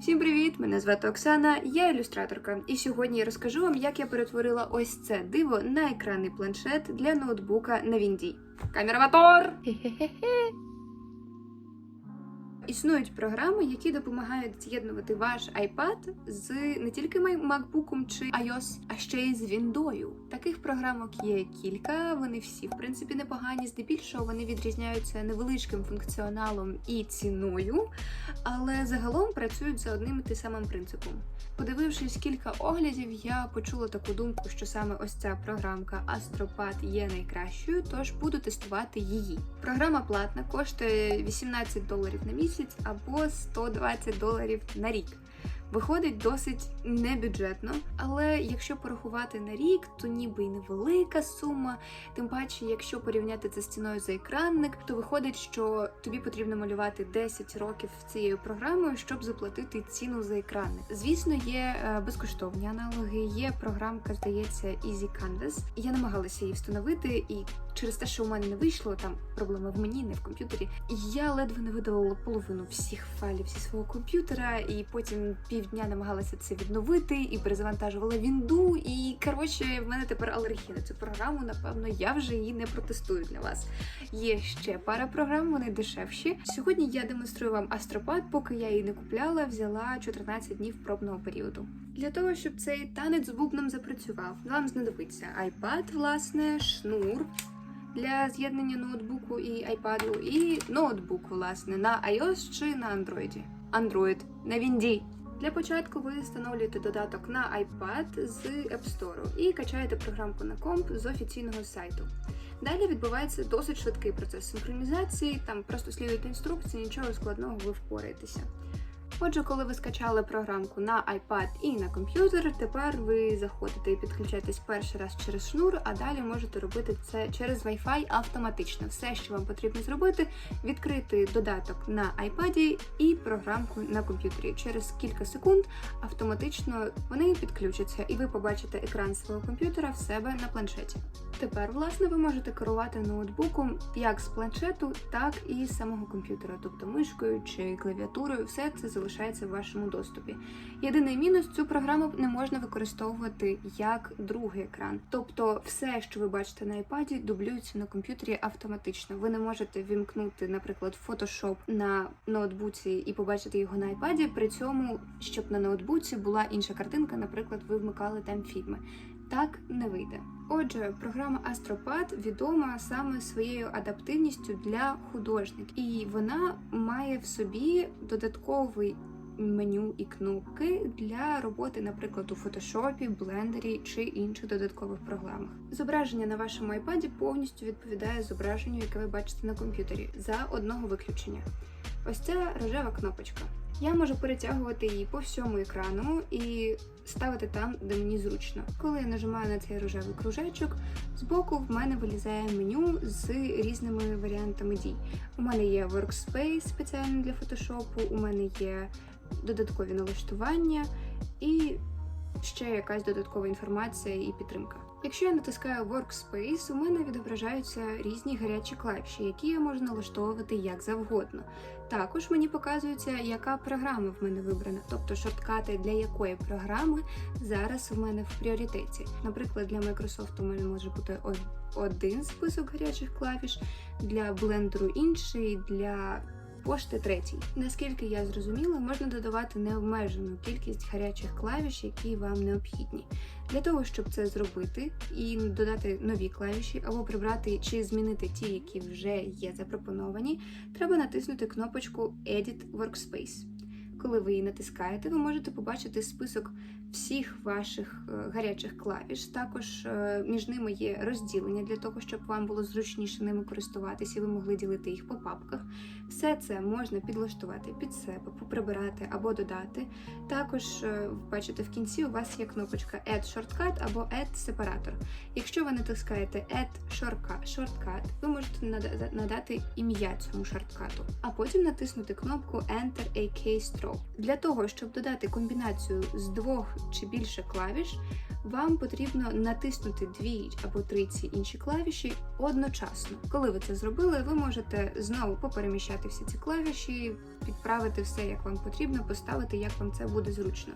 Всім привіт! Мене звати Оксана, я ілюстраторка, і сьогодні я розкажу вам, як я перетворила ось це диво на екранний планшет для ноутбука на Вінді. Камера мотор! Хе-хе-хе. Існують програми, які допомагають з'єднувати ваш iPad з не тільки MacBook чи iOS, а ще й з Віндою. Таких програмок є кілька. Вони всі в принципі непогані. Здебільшого вони відрізняються невеличким функціоналом і ціною, але загалом працюють за одним і тим самим принципом. Подивившись кілька оглядів, я почула таку думку, що саме ось ця програмка AstroPad є найкращою, тож буду тестувати її. Програма платна, коштує 18 доларів на місяць або 120 доларів на рік. Виходить досить небюджетно, але якщо порахувати на рік, то ніби й невелика сума. Тим паче, якщо порівняти це з ціною за екранник, то виходить, що тобі потрібно малювати 10 років цією програмою, щоб заплатити ціну за екранник. Звісно, є е, безкоштовні аналоги. Є програмка, здається, Easy Canvas. Я намагалася її встановити, і через те, що у мене не вийшло, там проблема в мені, не в комп'ютері. Я ледве не видалила половину всіх файлів зі свого комп'ютера, і потім півдня намагалася це відновити і перезавантажувала вінду. І коротше, в мене тепер алергія на цю програму. Напевно, я вже її не протестую для вас. Є ще пара програм, вони дешевші. Сьогодні я демонструю вам Астропад, поки я її не купляла, взяла 14 днів пробного періоду. Для того, щоб цей танець з бубном запрацював, вам знадобиться iPad, власне, шнур для з'єднання ноутбуку і iPad, і ноутбук, власне, на iOS чи на Android. Android на Вінді. Для початку ви встановлюєте додаток на iPad з App Store і качаєте програмку на комп з офіційного сайту. Далі відбувається досить швидкий процес синхронізації, там просто слідуйте інструкції, нічого складного ви впораєтеся. Отже, коли ви скачали програмку на iPad і на комп'ютер, тепер ви заходите і підключаєтесь перший раз через шнур, а далі можете робити це через Wi-Fi автоматично. Все, що вам потрібно зробити, відкрити додаток на iPad і програмку на комп'ютері. Через кілька секунд автоматично вони підключаться, і ви побачите екран свого комп'ютера в себе на планшеті. Тепер, власне, ви можете керувати ноутбуком як з планшету, так і з самого комп'ютера, тобто мишкою чи клавіатурою, все це залишається в вашому доступі. Єдиний мінус цю програму не можна використовувати як другий екран. Тобто, все, що ви бачите на iPad, дублюється на комп'ютері автоматично. Ви не можете вімкнути, наприклад, Photoshop на ноутбуці і побачити його на iPad, при цьому, щоб на ноутбуці була інша картинка, наприклад, ви вмикали там фільми. Так не вийде. Отже, програма AstroPad відома саме своєю адаптивністю для художників, і вона має в собі додатковий меню і кнопки для роботи, наприклад, у фотошопі, блендері чи інших додаткових програмах. Зображення на вашому iPad повністю відповідає зображенню, яке ви бачите на комп'ютері, за одного виключення. Ось ця рожева кнопочка. Я можу перетягувати її по всьому екрану і ставити там, де мені зручно. Коли я нажимаю на цей рожевий кружечок, збоку в мене вилізає меню з різними варіантами дій. У мене є Workspace спеціально для фотошопу, у мене є додаткові налаштування і ще якась додаткова інформація і підтримка. Якщо я натискаю Workspace, у мене відображаються різні гарячі клавіші, які я можу налаштовувати як завгодно. Також мені показується, яка програма в мене вибрана, тобто шорткати для якої програми зараз в мене в пріоритеті. Наприклад, для Microsoft у мене може бути один список гарячих клавіш, для блендеру інший, для пошти третій. Наскільки я зрозуміла, можна додавати необмежену кількість гарячих клавіш, які вам необхідні. Для того, щоб це зробити і додати нові клавіші, або прибрати чи змінити ті, які вже є запропоновані, треба натиснути кнопочку Edit Workspace. Коли ви її натискаєте, ви можете побачити список всіх ваших е, гарячих клавіш. Також е, між ними є розділення для того, щоб вам було зручніше ними користуватися, і ви могли ділити їх по папках. Все це можна підлаштувати під себе, поприбирати або додати. Також е, бачите, в кінці у вас є кнопочка Add Shortcut або Add Separator. Якщо ви натискаєте Add Shortcut, ви можете нада- надати ім'я цьому шорткату, а потім натиснути кнопку Enter a Keystroke. Для того, щоб додати комбінацію з двох чи більше клавіш, вам потрібно натиснути дві або три ці інші клавіші одночасно. Коли ви це зробили, ви можете знову попереміщати всі ці клавіші, підправити все, як вам потрібно, поставити, як вам це буде зручно.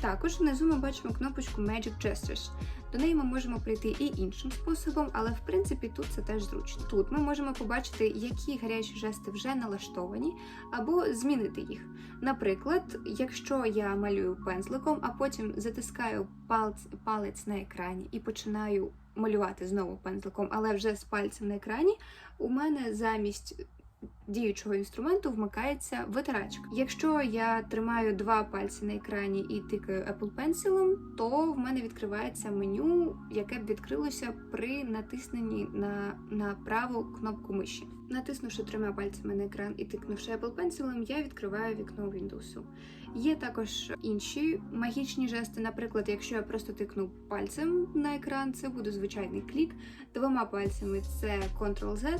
Також внизу ми бачимо кнопочку Magic Gestures. До неї ми можемо прийти і іншим способом, але в принципі тут це теж зручно. Тут ми можемо побачити, які гарячі жести вже налаштовані, або змінити їх. Наприклад, якщо я малюю пензликом, а потім затискаю палець, палець на екрані і починаю малювати знову пензликом, але вже з пальцем на екрані, у мене замість діючого інструменту вмикається витирачка. Якщо я тримаю два пальці на екрані і тикаю Apple Pencil, то в мене відкривається меню, яке б відкрилося при натисненні на, на праву кнопку миші. Натиснувши трьома пальцями на екран і тикнувши Apple Pencil, я відкриваю вікно Windows. Є також інші магічні жести. Наприклад, якщо я просто тикну пальцем на екран, це буде звичайний клік. Двома пальцями це Ctrl-Z,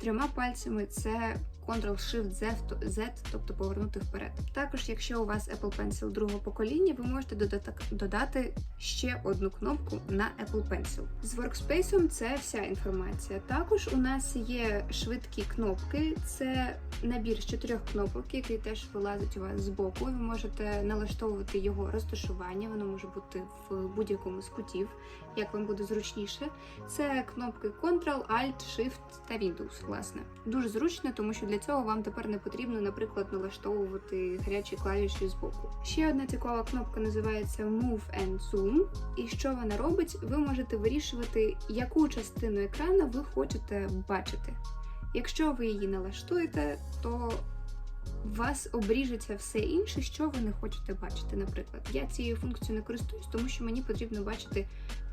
трьома пальцями це Ctrl-Shift-Z, Z, тобто повернути вперед. Також, якщо у вас Apple Pencil другого покоління, ви можете додати, ще одну кнопку на Apple Pencil. З Workspace це вся інформація. Також у нас є швидкі кнопки, це набір з чотирьох кнопок, який теж вилазить у вас з боку. Ви можете налаштовувати його розташування, воно може бути в будь-якому з кутів, як вам буде зручніше. Це кнопки Ctrl, Alt, Shift та Windows, власне. Дуже зручно, тому що для цього вам тепер не потрібно, наприклад, налаштовувати гарячі клавіші з боку. Ще одна цікава кнопка називається Move and Zoom. І що вона робить? Ви можете вирішувати, яку частину екрану ви хочете бачити. Якщо ви її налаштуєте, то вас обріжеться все інше, що ви не хочете бачити. Наприклад, я цією функцією не користуюсь, тому що мені потрібно бачити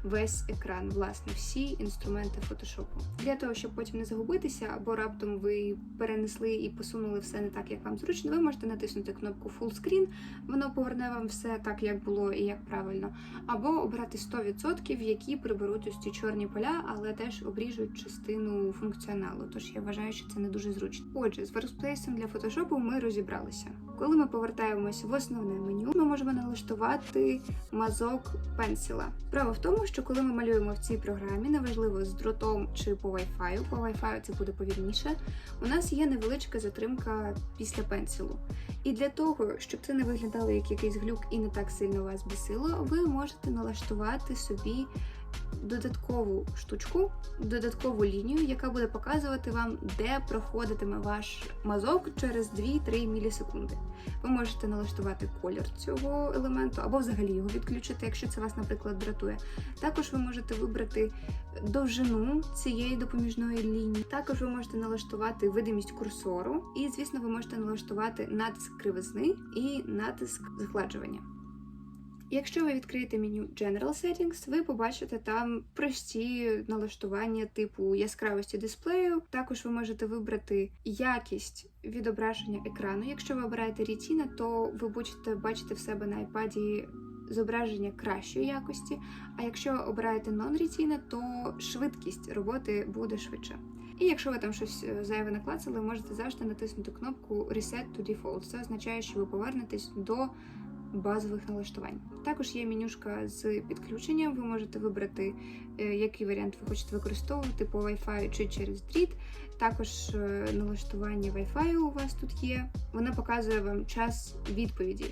весь екран, власне, всі інструменти фотошопу. Для того, щоб потім не загубитися, або раптом ви перенесли і посунули все не так, як вам зручно, ви можете натиснути кнопку Full Screen, воно поверне вам все так, як було і як правильно, або обрати 100%, які приберуть ось ці чорні поля, але теж обріжуть частину функціоналу. Тож я вважаю, що це не дуже зручно. Отже, з Workspace для фотошопу ми розібралися. Коли ми повертаємося в основне меню, ми можемо налаштувати мазок пенсіла. Справа в тому, що коли ми малюємо в цій програмі, неважливо з дротом чи по Wi-Fi, по Wi-Fi це буде повільніше, у нас є невеличка затримка після пенсилу. І для того, щоб це не виглядало як якийсь глюк і не так сильно вас бісило, ви можете налаштувати собі додаткову штучку, додаткову лінію, яка буде показувати вам, де проходитиме ваш мазок через 2-3 мілісекунди. Ви можете налаштувати колір цього елементу або взагалі його відключити, якщо це вас, наприклад, дратує. Також ви можете вибрати довжину цієї допоміжної лінії. Також ви можете налаштувати видимість курсору, і, звісно, ви можете налаштувати натиск кривизни і натиск згладжування. Якщо ви відкриєте меню General Settings, ви побачите там прості налаштування типу яскравості дисплею. Також ви можете вибрати якість відображення екрану. Якщо ви обираєте Retina, то ви будете бачити в себе на iPad зображення кращої якості. А якщо обираєте non-Retina, то швидкість роботи буде швидше. І якщо ви там щось е, зайве наклацали, можете завжди натиснути кнопку Reset to Default. Це означає, що ви повернетесь до базових налаштувань. Також є менюшка з підключенням. Ви можете вибрати, е, який варіант ви хочете використовувати по Wi-Fi чи через дріт. Також е, налаштування Wi-Fi у вас тут є. Вона показує вам час відповіді.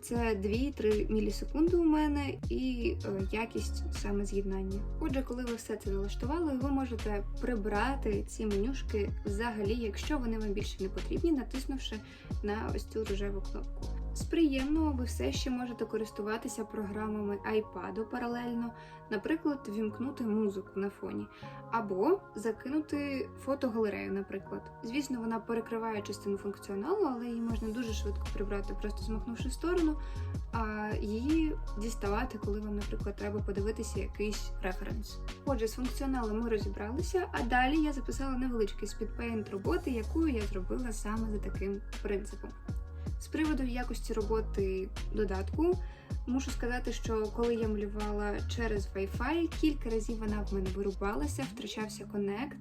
Це 2-3 мілісекунди у мене і е, якість саме з'єднання. Отже, коли ви все це налаштували, ви можете прибрати ці менюшки взагалі, якщо вони вам більше не потрібні, натиснувши на ось цю рожеву кнопку. З приємного ви все ще можете користуватися програмами iPad паралельно, наприклад, вімкнути музику на фоні, або закинути фотогалерею, наприклад. Звісно, вона перекриває частину функціоналу, але її можна дуже швидко прибрати, просто змахнувши сторону, а її діставати, коли вам, наприклад, треба подивитися якийсь референс. Отже, з функціоналом ми розібралися, а далі я записала невеличкий спідпейнт роботи, яку я зробила саме за таким принципом. З приводу якості роботи додатку, мушу сказати, що коли я малювала через Wi-Fi, кілька разів вона в мене вирубалася, втрачався коннект,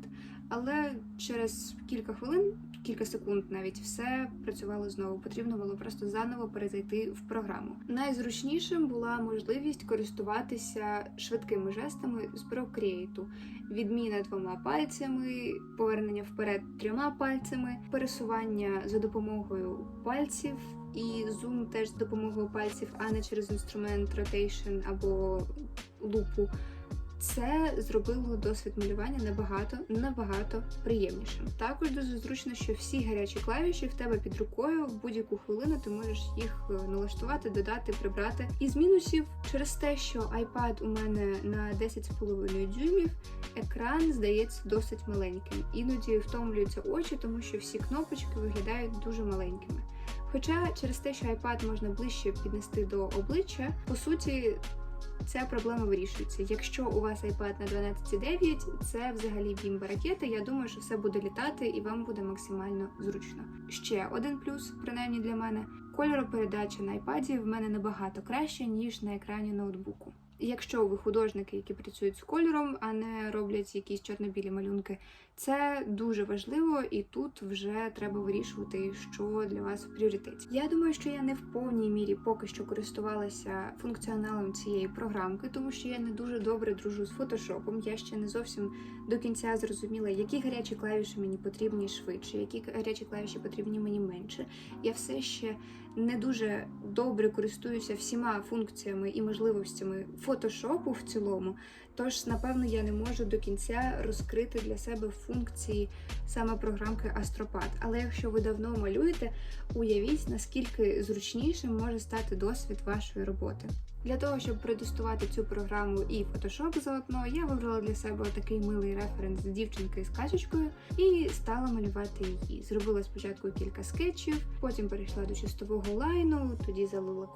Але через кілька хвилин, кілька секунд навіть все працювало знову. Потрібно було просто заново перезайти в програму. Найзручнішим була можливість користуватися швидкими жестами з Procreate. Відміна двома пальцями, повернення вперед трьома пальцями, пересування за допомогою пальців. І зум теж з допомогою пальців, а не через інструмент rotation або лупу. Це зробило досвід малювання набагато набагато приємнішим. Також дуже зручно, що всі гарячі клавіші в тебе під рукою в будь-яку хвилину ти можеш їх е, налаштувати, додати, прибрати. Із мінусів через те, що iPad у мене на 10,5 дюймів, екран здається досить маленьким. Іноді втомлюються очі, тому що всі кнопочки виглядають дуже маленькими. Хоча через те, що iPad можна ближче піднести до обличчя, по суті. Ця проблема вирішується. Якщо у вас iPad на 12,9, це взагалі бімба ракета. Я думаю, що все буде літати і вам буде максимально зручно. Ще один плюс, принаймні для мене, кольоропередача на iPad в мене набагато краще, ніж на екрані ноутбуку. Якщо ви художники, які працюють з кольором, а не роблять якісь чорно-білі малюнки, це дуже важливо, і тут вже треба вирішувати, що для вас в пріоритеті. Я думаю, що я не в повній мірі поки що користувалася функціоналом цієї програмки, тому що я не дуже добре дружу з фотошопом. Я ще не зовсім до кінця зрозуміла, які гарячі клавіші мені потрібні швидше, які гарячі клавіші потрібні мені менше. Я все ще не дуже добре користуюся всіма функціями і можливостями фотошопу в цілому. Тож, напевно, я не можу до кінця розкрити для себе функції саме програмки Астропад. Але якщо ви давно малюєте, уявіть, наскільки зручнішим може стати досвід вашої роботи. Для того, щоб протестувати цю програму і Photoshop заодно, я вибрала для себе такий милий референс дівчинки з качечкою і стала малювати її. Зробила спочатку кілька скетчів, потім перейшла до чистового лайну, тоді залила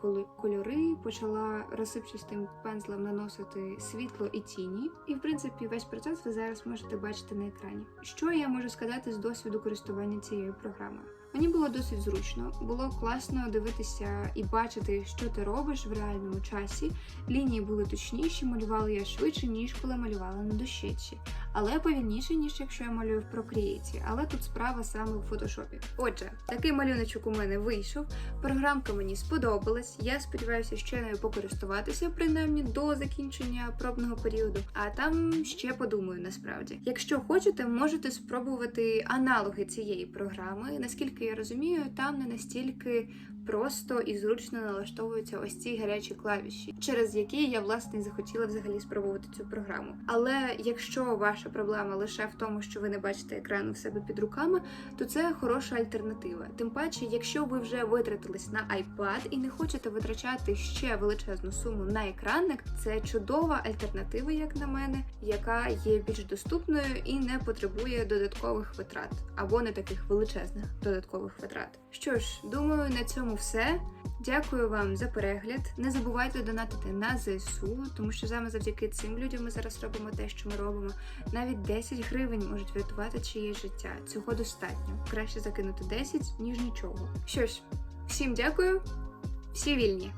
кольори, почала розсипчастим пензлем наносити світло і тіні. І в принципі весь процес ви зараз можете бачити на екрані. Що я можу сказати з досвіду користування цією програмою? Мені було досить зручно, було класно дивитися і бачити, що ти робиш в реальному часі. Лінії були точніші, малювала я швидше, ніж коли малювала на дощечі, але повільніше, ніж якщо я малюю в Procreate. Але тут справа саме в фотошопі. Отже, такий малюночок у мене вийшов. Програмка мені сподобалась. Я сподіваюся, ще нею покористуватися, принаймні до закінчення пробного періоду. А там ще подумаю насправді. Якщо хочете, можете спробувати аналоги цієї програми. Наскільки я розумію, там не настільки просто і зручно налаштовуються ось ці гарячі клавіші, через які я власне захотіла взагалі спробувати цю програму. Але якщо ваша проблема лише в тому, що ви не бачите екрану в себе під руками, то це хороша альтернатива. Тим паче, якщо ви вже витратились на iPad і не хочете витрачати ще величезну суму на екранник, це чудова альтернатива, як на мене, яка є більш доступною і не потребує додаткових витрат або не таких величезних додаткових витрат. Що ж, думаю, на цьому все. Дякую вам за перегляд. Не забувайте донатити на ЗСУ, тому що саме завдяки цим людям ми зараз робимо те, що ми робимо. Навіть 10 гривень можуть врятувати чиєсь життя. Цього достатньо. Краще закинути 10, ніж нічого. Що ж, всім дякую, всі вільні.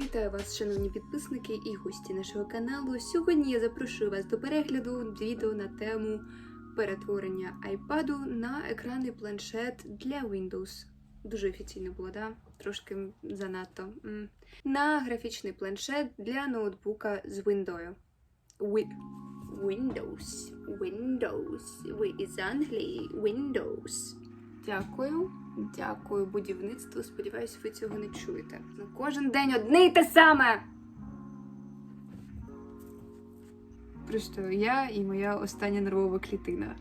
Вітаю вас, шановні підписники і гості нашого каналу. Сьогодні я запрошую вас до перегляду відео на тему перетворення iPad на екранний планшет для Windows. Дуже офіційно було, да? Трошки занадто. На графічний планшет для ноутбука з Windows. Wi- Windows. Windows. Ви із Англії. Windows. Дякую. Дякую будівництву. Сподіваюсь, ви цього не чуєте. Ну, Кожен день одне й те саме. Просто я і моя остання нервова клітина.